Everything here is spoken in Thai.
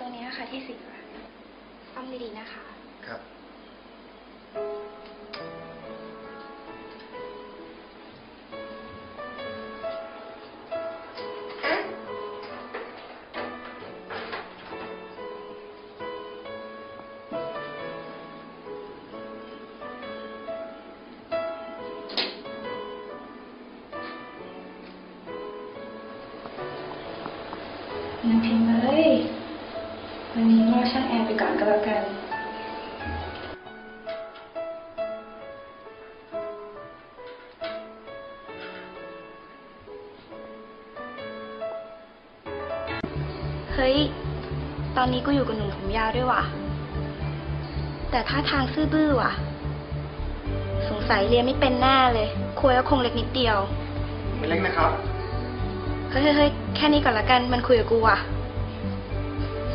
ตัวเนี้ยค่ะที่เสียซ่อมดีๆนะคะ ครับน้ำพิมพ์เลย วันนี้รอช่างแอร์ไปก่อนก็แล้วกันเฮ้ย ตอนนี้กูอยู่กับหนุ่มผมยาวด้วยว่ะ แต่ท่าทางซื่อบื้อว่ะ สงสัยเรียนไม่เป็นแน่เลยคุยก็คงเล็กนิดเดียว ไม่เล็กนะครับ เฮ้ยเฮ้ยเฮ้ยแค่นี้ก่อนละกัน มันคุยกับกูว่ะ